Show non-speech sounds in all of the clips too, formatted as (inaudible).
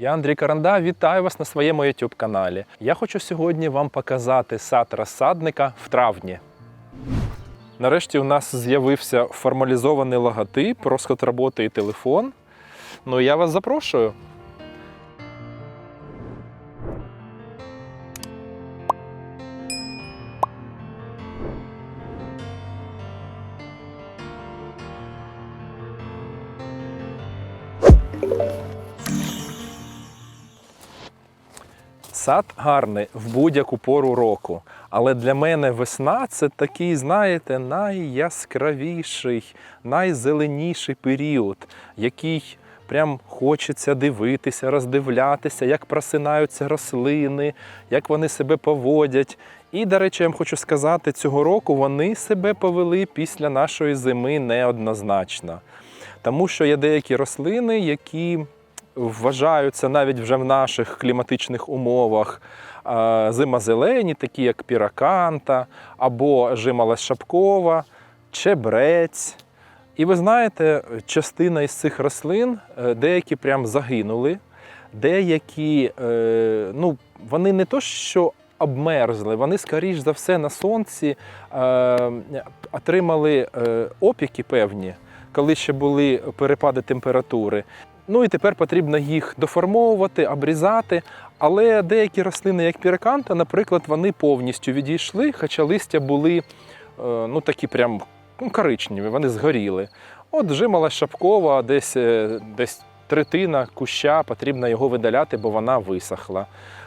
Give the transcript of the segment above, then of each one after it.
Я Андрій Каранда, вітаю вас на своєму YouTube каналі. Я хочу сьогодні вам показати сад розсадника в травні. Нарешті у нас з'явився формалізований логотип, розход роботи і телефон. Ну я вас запрошую. Сад гарний в будь-яку пору року. Але для мене весна це такий, знаєте, найяскравіший, найзеленіший період, який прям хочеться дивитися, роздивлятися, як просинаються рослини, як вони себе поводять. І, до речі, я вам хочу сказати, цього року вони себе повели після нашої зими неоднозначно. Тому що є деякі рослини, які вважаються навіть вже в наших кліматичних умовах е, зимозелені, такі як піраканта або жималась шапкова, чебрець. І ви знаєте, частина із цих рослин е, деякі прям загинули, деякі, е, ну, вони не то що обмерзли, вони, скоріш за все, на сонці отримали опіки певні, коли ще були перепади температури. Ну і тепер потрібно їх доформовувати, обрізати. Але деякі рослини, як піраканта, наприклад, вони повністю відійшли, хоча листя були е, ну, такі прям ну, коричневі, вони згоріли. От жимала шапкова, десь, е, десь третина куща, потрібно його видаляти, бо вона висохла.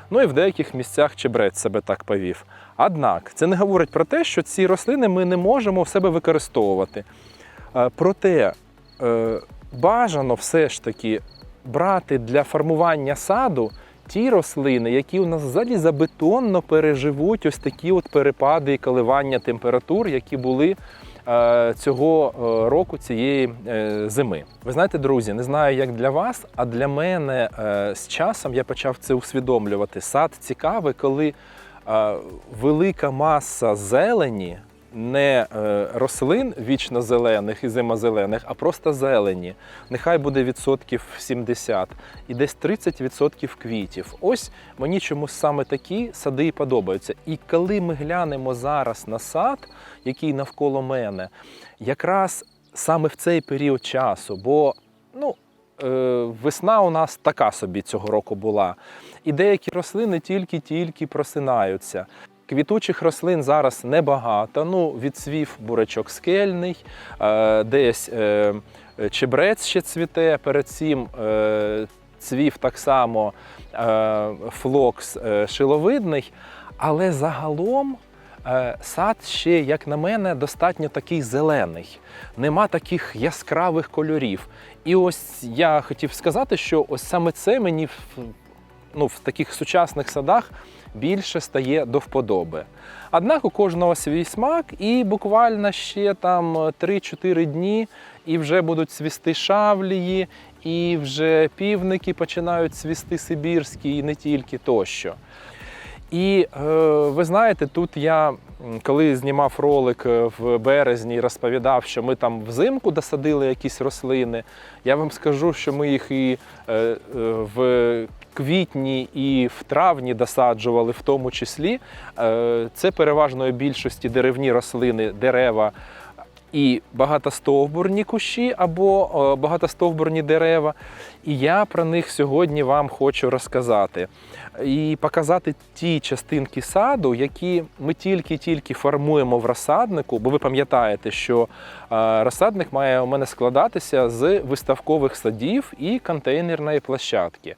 Ну і в деяких місцях чебрець себе так повів. Однак це не говорить про те, що ці рослини ми не можемо в себе використовувати. Е, Проте бажано все ж таки брати для формування саду ті рослини, які у нас залізобетонно переживуть ось такі от перепади і коливання температур, які були е, цього е, року, цієї е, зими. Ви знаєте, друзі, не знаю, як для вас, а для мене з часом я почав це усвідомлювати. Сад цікавий, коли велика маса зелені не е, рослин вічно зелених і зимозелених, а просто зелені. Нехай буде відсотків 70 і десь 30% квітів. Ось мені чомусь саме такі сади і подобаються. І коли ми глянемо зараз на сад, який навколо мене, якраз саме в цей період часу, бо ну. е, Весна у нас така собі цього року була, і деякі рослини тільки-тільки просинаються. Квітучих рослин зараз небагато. Ну, відцвів бурячок скельний, е, десь е, чебрець ще цвіте. Перед цим е, цвів так само флокс шиловидний. Але загалом сад ще, як на мене, достатньо такий зелений. Нема таких яскравих кольорів. І ось я хотів сказати, що ось саме це мені ну, в таких сучасних садах більше стає до вподоби. Однак у кожного свій смак, і буквально ще там 3-4 дні, і вже будуть цвісти шавлії, і вже півники починають цвісти сибірські, і не тільки тощо. І е, ви знаєте, тут я коли знімав ролик е, в березні і розповідав, що ми там взимку досадили якісь рослини, я вам скажу, що ми їх і е, е, в квітні і в травні досаджували, в тому числі. Е, це переважної більшості деревні рослини, дерева. І багатостовбурні кущі або е, багатостовбурні дерева. І я про них сьогодні вам хочу розказати і показати ті частинки саду, які ми тільки-тільки формуємо в розсаднику, бо ви пам'ятаєте, що е, розсадник має у мене складатися з виставкових садів і контейнерної площадки.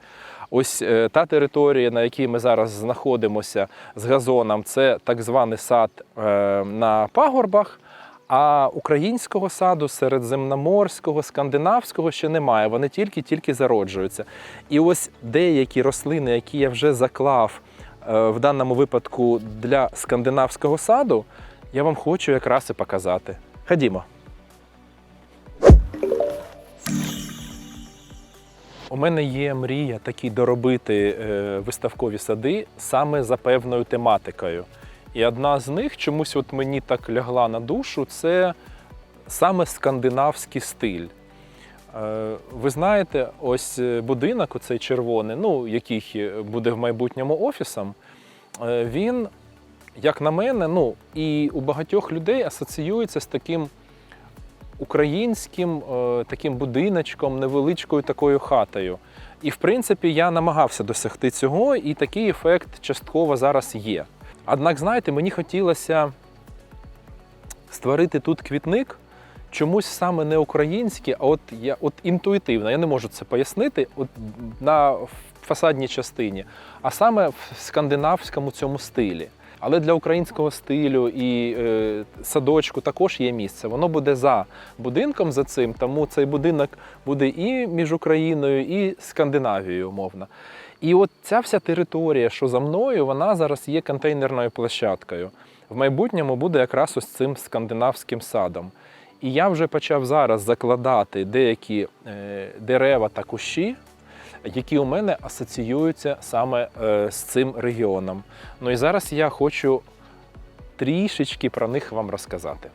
Ось е, та територія, на якій ми зараз знаходимося з газоном, це так званий сад е, на пагорбах. А українського саду, середземноморського, скандинавського ще немає. Вони тільки-тільки зароджуються. І ось деякі рослини, які я вже заклав е, в даному випадку для скандинавського саду, я вам хочу якраз і показати. Ходімо. У мене є мрія такі доробити е, виставкові сади саме за певною тематикою. І одна з них чомусь от мені так лягла на душу, це саме скандинавський стиль. Е, Ви знаєте, ось е, будинок, оцей червоний, ну, який буде в майбутньому офісом, він, як на мене, ну, і у багатьох людей асоціюється з таким українським е, таким будиночком, невеличкою такою хатою. І, в принципі, я намагався досягти цього, і такий ефект частково зараз є. Однак, знаєте, мені хотілося створити тут квітник чомусь саме не український, а от я от інтуїтивно, я не можу це пояснити, от на фасадній частині, а саме в скандинавському цьому стилі. Але для українського стилю і е, садочку також є місце. Воно буде за будинком за цим, тому цей будинок буде і між Україною, і Скандинавією, умовно. І от ця вся територія, що за мною, вона зараз є контейнерною площадкою. В майбутньому буде якраз ось цим скандинавським садом. І я вже почав зараз закладати деякі е, дерева та кущі, які у мене асоціюються саме е, з цим регіоном. Ну і зараз я хочу трішечки про них вам розказати.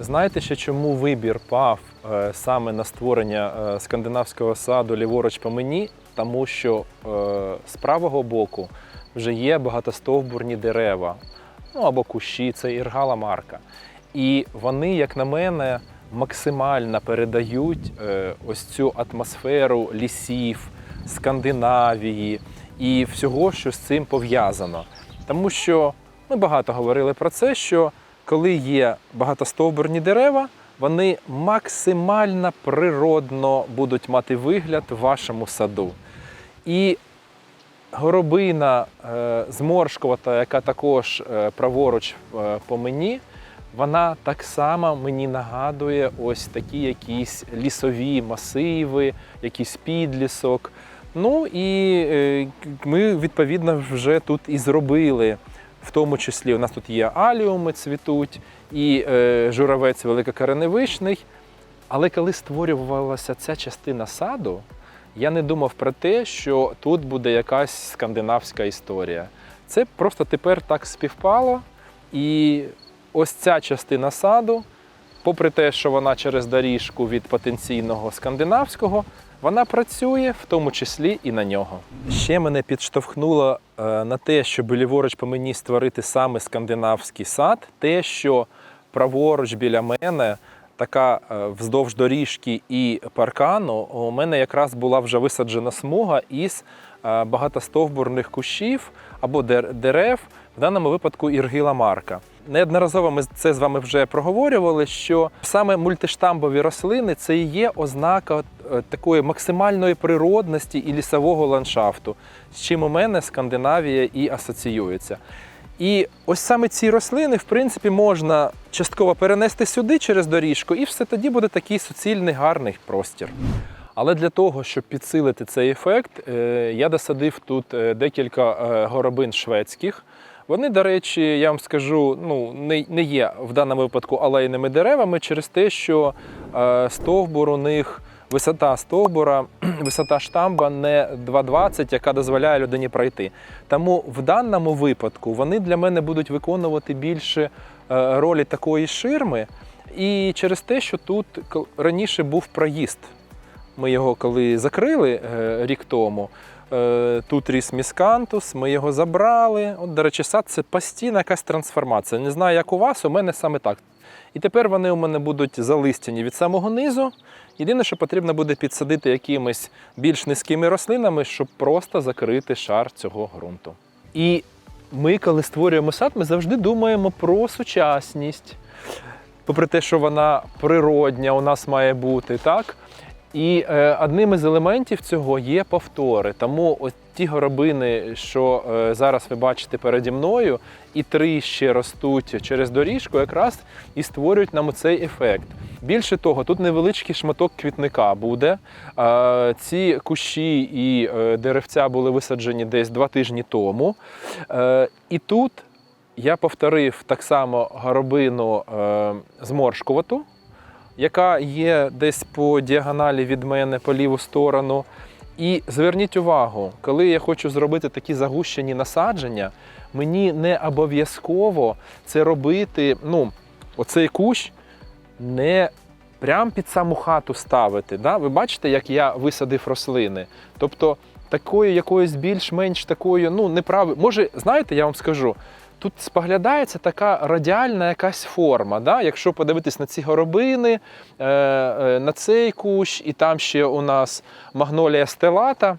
Знаєте ще чому вибір пав е, саме на створення е, скандинавського саду ліворуч по мені? Тому що з правого боку вже є багатостовбурні дерева, ну або кущі, це іргала марка. І вони, як на мене, максимально передають е, ось цю атмосферу лісів, Скандинавії і всього, що з цим пов'язано. Тому що ми багато говорили про це, що коли є багатостовбурні дерева, вони максимально природно будуть мати вигляд в вашому саду. І горобина е, зморшкувата, яка також е, праворуч по мені, вона так само мені нагадує ось такі якісь лісові масиви, якийсь підлісок. Ну і е, ми відповідно вже тут і зробили. В тому числі у нас тут є аліуми цвітуть і е, журавець великокореневичний. Але коли створювалася ця частина саду, я не думав про те, що тут буде якась скандинавська історія. Це просто тепер так співпало. І ось ця частина саду, попри те, що вона через доріжку від потенційного скандинавського, вона працює в тому числі і на нього. Ще мене підштовхнуло е, на те, щоб ліворуч по мені створити саме скандинавський сад, те, що праворуч біля мене, така е, вздовж доріжки і паркану, у мене якраз була вже висаджена смуга із е, багатостовбурних кущів або дерев, в даному випадку іргила марка. Неодноразово ми це з вами вже проговорювали, що саме мультиштамбові рослини це і є ознака е, такої максимальної природності і лісового ландшафту, з чим у мене Скандинавія і асоціюється. І ось саме ці рослини, в принципі, можна частково перенести сюди через доріжку, і все тоді буде такий суцільний гарний простір. Але для того, щоб підсилити цей ефект, е, я досадив тут е, декілька горобин шведських. Вони, до речі, я вам скажу, ну не, не є в даному випадку алейними деревами через те, що е, стовбур у них висота стовбура, (clears throat) висота штамба не 2,20, яка дозволяє людині пройти. Тому в даному випадку вони для мене будуть виконувати більше е, ролі такої ширми. І через те, що тут раніше був проїзд. Ми його коли закрили е, рік тому, тут ріс міскантус, ми його забрали. От, до речі, сад це постійна якась трансформація. Не знаю, як у вас, у мене саме так. І тепер вони у мене будуть залистяні від самого низу. Єдине, що потрібно буде підсадити якимись більш низькими рослинами, щоб просто закрити шар цього ґрунту. І ми, коли створюємо сад, ми завжди думаємо про сучасність. Попри те, що вона природня у нас має бути, так? І е, одним із елементів цього є повтори. Тому ось ті горобини, що е, зараз ви бачите переді мною, і три ще ростуть через доріжку, якраз і створюють нам цей ефект. Більше того, тут невеличкий шматок квітника буде. Е, ці кущі і е, деревця були висаджені десь два тижні тому. Е, і тут я повторив так само горобину е, зморшкувату яка є десь по діагоналі від мене по ліву сторону. І зверніть увагу, коли я хочу зробити такі загущені насадження, мені не обов'язково це робити. Ну, оцей кущ не прям під саму хату ставити. Да? Ви бачите, як я висадив рослини. Тобто такою якоюсь більш-менш такою, ну, неправильно. Може, знаєте, я вам скажу, тут споглядається така радіальна якась форма. Да? Якщо подивитись на ці горобини, е, е, на цей кущ, і там ще у нас магнолія стелата.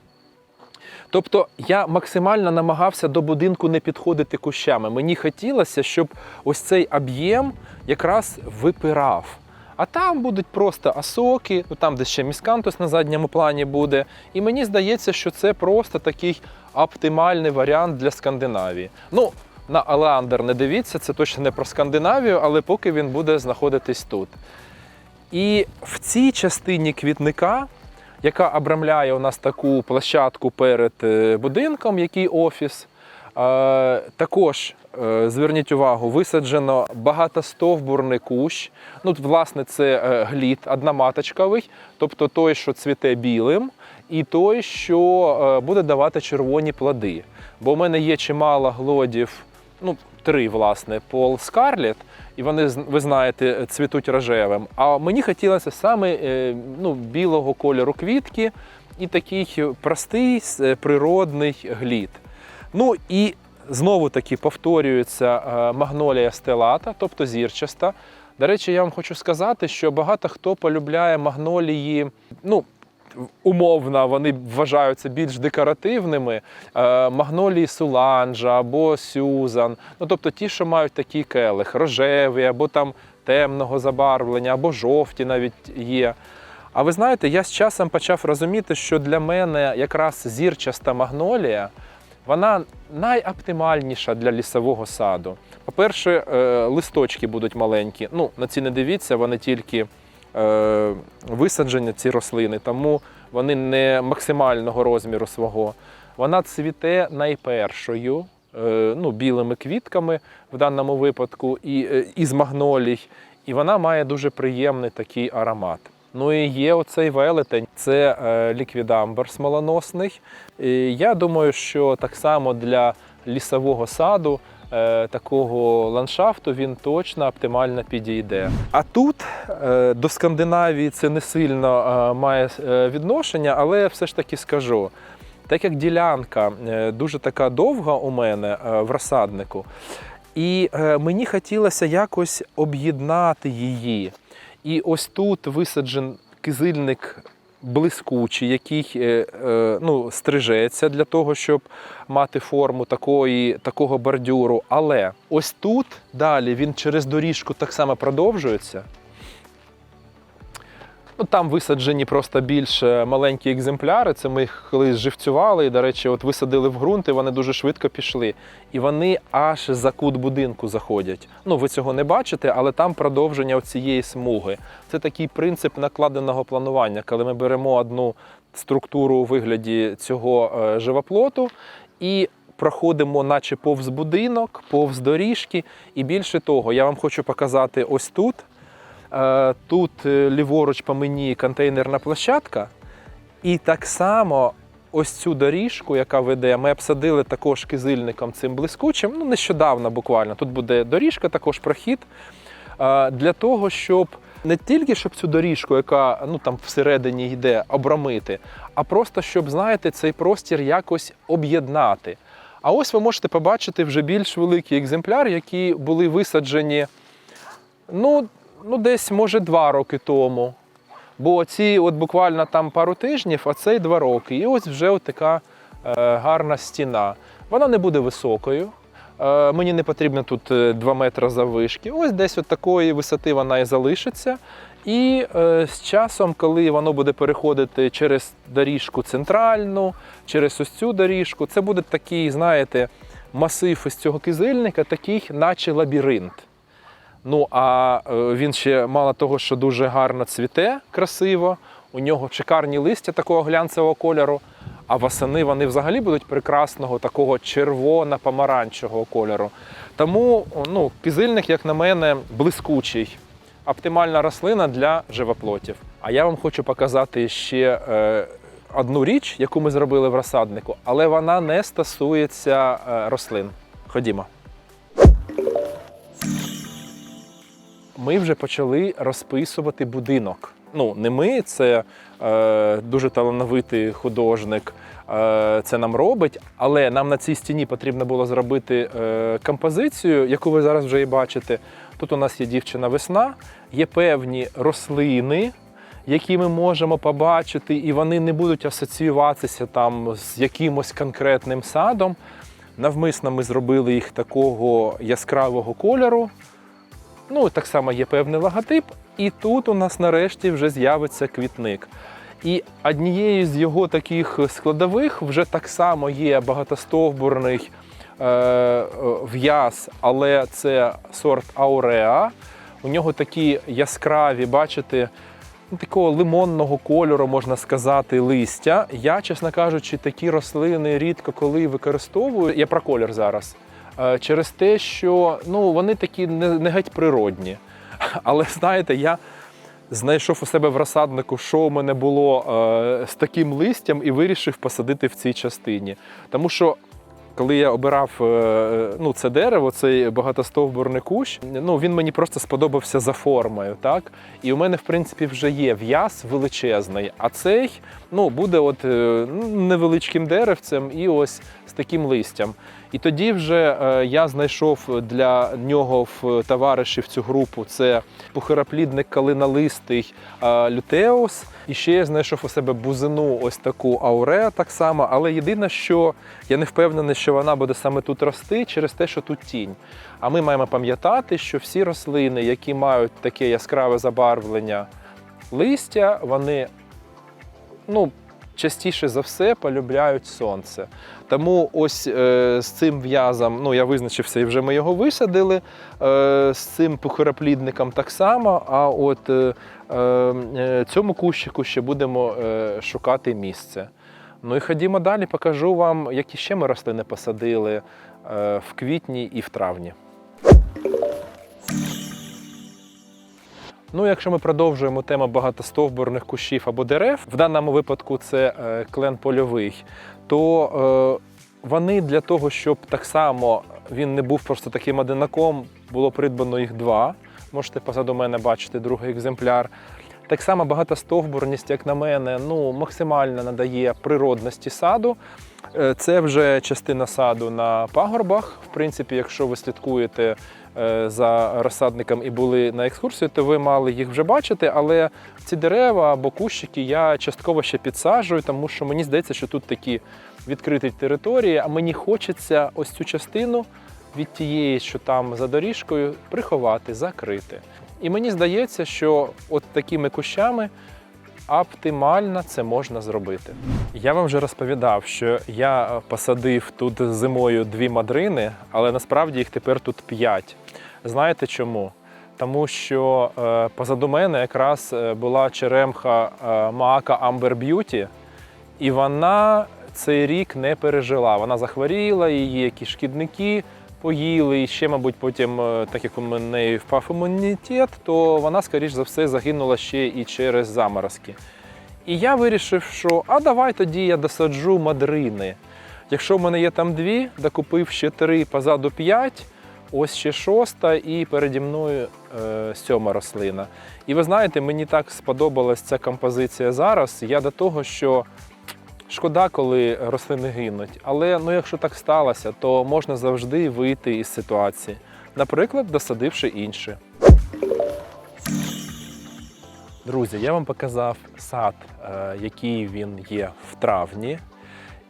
Тобто я максимально намагався до будинку не підходити кущами. Мені хотілося, щоб ось цей об'єм якраз випирав. А там будуть просто осоки, ну там де ще міскантус на задньому плані буде. І мені здається, що це просто такий оптимальний варіант для Скандинавії. Ну, на Алеандер не дивіться, це точно не про Скандинавію, але поки він буде знаходитись тут. І в цій частині квітника, яка обрамляє у нас таку площадку перед е, будинком, який офіс, е, також е, зверніть увагу, висаджено багатостовбурний кущ. Ну, власне, це глід одноматочковий, тобто той, що цвіте білим, і той, що буде давати червоні плоди. Бо в мене є чимало глодів, ну, три, власне, Пол Скарлет, і вони, ви знаєте, цвітуть рожевим. А мені хотілося саме е, ну, білого кольору квітки і такий простий е, природний глід. Ну і знову таки повторюється е, магнолія стелата, тобто зірчаста. До речі, я вам хочу сказати, що багато хто полюбляє магнолії. Ну, умовно, вони вважаються більш декоративними. Е, магнолії Суланжа або Сюзан. Ну, тобто ті, що мають такий келих, рожевий, або там темного забарвлення, або жовті навіть є. А ви знаєте, я з часом почав розуміти, що для мене якраз зірчаста магнолія вона найоптимальніша для лісового саду. По-перше, е, листочки будуть маленькі. Ну, на ці не дивіться, вони тільки е, висаджені, ці рослини, тому вони не максимального розміру свого. Вона цвіте найпершою, е, ну, білими квітками в даному випадку, і, е, із магнолій, і вона має дуже приємний такий аромат. Ну і є оцей велетень, це ліквідамбер смолоносний. І я думаю, що так само для лісового саду, такого ландшафту він точно оптимально підійде. А тут е, до Скандинавії це не сильно е, має е, відношення, але все ж таки скажу. Так як ділянка е, дуже така довга у мене е, в розсаднику, і е, мені хотілося якось об'єднати її. І ось тут висаджен кизильник блискучий, який е, е, ну, стрижеться для того, щоб мати форму такої, такого бордюру. Але ось тут далі він через доріжку так само продовжується. Ну, там висаджені просто більш е, маленькі екземпляри. Це ми їх колись живцювали. І, до речі, от висадили в ґрунт, і вони дуже швидко пішли. І вони аж за кут будинку заходять. Ну, ви цього не бачите, але там продовження цієї смуги. Це такий принцип накладеного планування, коли ми беремо одну структуру у вигляді цього е, живоплоту і проходимо, наче повз будинок, повз доріжки. І більше того, я вам хочу показати ось тут. Е, Тут е, ліворуч по мені контейнерна площадка, і так само ось цю доріжку, яка веде, ми обсадили також кизильником цим блискучим. Ну, нещодавно буквально. Тут буде доріжка, також прохід. е, Для того, щоб не тільки щоб цю доріжку, яка ну там всередині йде, обрамити, а просто щоб, знаєте, цей простір якось об'єднати. А ось ви можете побачити вже більш великі екземпляри, які були висаджені. Ну, ну, десь може два роки тому. Бо ці от буквально там пару тижнів, а цей два роки. І ось вже от така е, гарна стіна. Вона не буде високою. Е, мені не потрібно тут 2 метри заввишки. Ось десь от такої висоти вона і залишиться. І е, з часом, коли воно буде переходити через доріжку центральну, через ось цю доріжку, це буде такий, знаєте, масив із цього кизильника, такий, наче лабіринт. Ну а е, він ще мало того, що дуже гарно цвіте, красиво. У нього шикарні листя такого глянцевого кольору. А восени вони взагалі будуть прекрасного такого червоно-помаранчевого кольору. Тому ну, кизильник, як на мене, блискучий. Оптимальна рослина для живоплотів. А я вам хочу показати ще е, одну річ, яку ми зробили в розсаднику, але вона не стосується е, рослин. Ходімо. Ми вже почали розписувати будинок. Ну, не ми, це е, дуже талановитий художник. Е, це нам робить, але нам на цій стіні потрібно було зробити е, композицію, яку ви зараз вже і бачите. Тут у нас є дівчина весна, є певні рослини, які ми можемо побачити, і вони не будуть асоціюватися там з якимось конкретним садом. Навмисно ми зробили їх такого яскравого кольору. Ну, так само є певний логотип, і тут у нас нарешті вже з'явиться квітник. І однією з його таких складових вже так само є багатостовбурний е, е, в'яз, але це сорт ауреа. У нього такі яскраві, бачите, ну, такого лимонного кольору, можна сказати, листя. Я, чесно кажучи, такі рослини рідко коли використовую. Я про колір зараз. Е, Через те, що ну, вони такі не, не геть природні. (laughs) Але знаєте, я знайшов у себе в розсаднику, що у мене було е, з таким листям, і вирішив посадити в цій частині. Тому що коли я обирав е, ну, це дерево, цей багатостовбурний кущ, ну, він мені просто сподобався за формою. Так? І у мене, в принципі, вже є в'яз величезний, а цей ну, буде от, невеличким деревцем і ось з таким листям. І тоді вже е, я знайшов для нього в товариші в цю групу це пухироплідник калиналистий е, лютеус. І ще я знайшов у себе бузину ось таку ауре так само. Але єдине, що я не впевнений, що вона буде саме тут рости через те, що тут тінь. А ми маємо пам'ятати, що всі рослини, які мають таке яскраве забарвлення листя, вони ну, частіше за все полюбляють сонце. Тому ось е, з цим в'язом ну, я визначився і вже ми його висадили. Е, з цим пухироплідником так само. А от е, е, цьому кущику ще будемо е, шукати місце. Ну і ходімо далі, покажу вам, які ще ми рослини посадили е, в квітні і в травні. Ну, якщо ми продовжуємо тему багатостовбурних кущів або дерев, в даному випадку це е, клен польовий, то е, вони для того, щоб так само він не був просто таким одинаком, було придбано їх два. Можете позаду мене бачити другий екземпляр. Так само багатостовбурність, як на мене, ну, максимально надає природності саду. Е, Це вже частина саду на пагорбах. В принципі, якщо ви слідкуєте за розсадником і були на екскурсії, то ви мали їх вже бачити. Але ці дерева або кущики я частково ще підсаджую, тому що мені здається, що тут такі відкриті території, а мені хочеться ось цю частину від тієї, що там за доріжкою, приховати, закрити. І мені здається, що от такими кущами оптимально це можна зробити. Я вам вже розповідав, що я е, посадив тут зимою дві мадрини, але насправді їх тепер тут п'ять. Знаєте чому? Тому що е, позаду мене якраз е, була черемха е, Maaca Amber Beauty, і вона цей рік не пережила. Вона захворіла, її якісь шкідники поїли, і ще, мабуть, потім, так як у мене впав імунітет, то вона, скоріш за все, загинула ще і через заморозки. І я вирішив, що а давай тоді я досаджу мадрини. Якщо в мене є там дві, докупив ще три, позаду п'ять, ось ще шоста, і переді мною е, сьома рослина. І ви знаєте, мені так сподобалась ця композиція зараз. Я до того, що шкода, коли рослини гинуть. Але ну, якщо так сталося, то можна завжди вийти із ситуації. Наприклад, досадивши інші. Друзі, я вам показав сад, е, який він є в травні,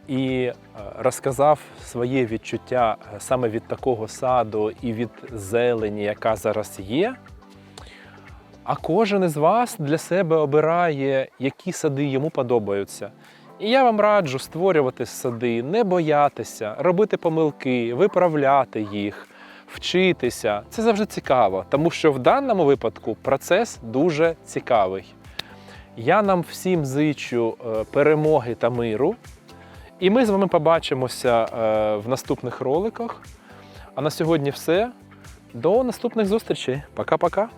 і е, розказав своє відчуття е, саме від такого саду і від зелені, яка зараз є. А кожен із вас для себе обирає, які сади йому подобаються. І я вам раджу створювати сади, не боятися, робити помилки, виправляти їх, вчитися. Це завжди цікаво, тому що в даному випадку процес дуже цікавий. Я нам всім зичу е, перемоги та миру. І ми з вами побачимося е, в наступних роликах. А на сьогодні все. До наступних зустрічей. Пока-пока.